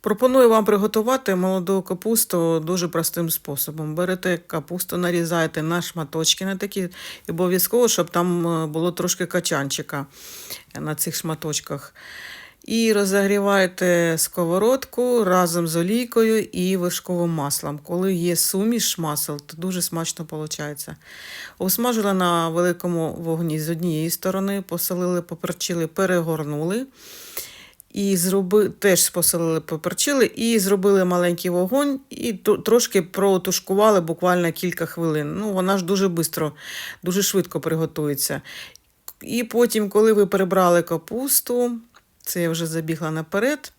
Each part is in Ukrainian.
Пропоную вам приготувати молоду капусту дуже простим способом. Берете капусту, нарізаєте на шматочки на такі, обов'язково, щоб там е, було трошки качанчика на цих шматочках. І розігріваєте сковородку разом з олійкою і вершковим маслом. Коли є суміш масел, то дуже смачно виходить. Усмажили на великому вогні з однієї сторони, посолили, поперчили, перегорнули. І зроби, теж посолили, поперчили, і зробили маленький вогонь, і трошки протушкували буквально кілька хвилин. Ну, вона ж дуже швидко, дуже швидко приготується. І потім, коли ви прибрали капусту, це я вже забігла наперед,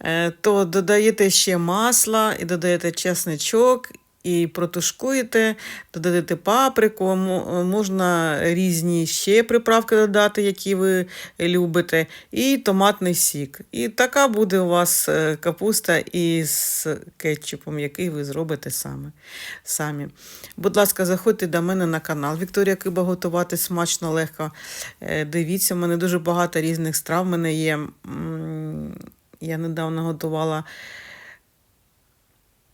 е, то додаєте ще масла і додаєте чесничок. І протушкуєте, додаєте паприку, можна різні ще приправки додати, які ви любите, і томатний сік. І така буде у вас е, капуста із кетчупом, який ви зробите саме, самі. Будь ласка, заходьте до мене на канал. Вікторія Киба готувати смачно, легко. Е, Дивіться, у мене дуже багато різних страв. У мене є. Я недавно готувала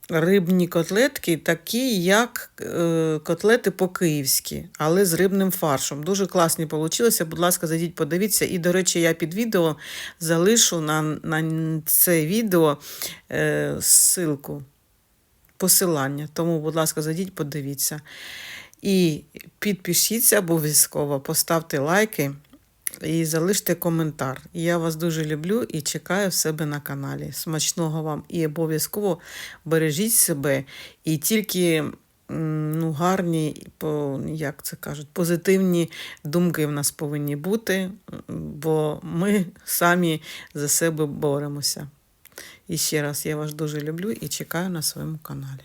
рибні котлетки, такі, як е, котлети по-київськи, але з рибним фаршем. Дуже класні вийшли. Будь ласка, зайдіть, подивіться. І, до речі, я під відео залишу на, на це відео е, ссылку, посилання. Тому, будь ласка, зайдіть, подивіться. І підпишіться обов'язково, поставте лайки і залиште коментар. Я вас дуже люблю і чекаю в себе на каналі. Смачного вам і обов'язково бережіть себе. І тільки ну, гарні, як це кажуть, позитивні думки в нас повинні бути, бо ми самі за себе боремося. І ще раз я вас дуже люблю і чекаю на своєму каналі.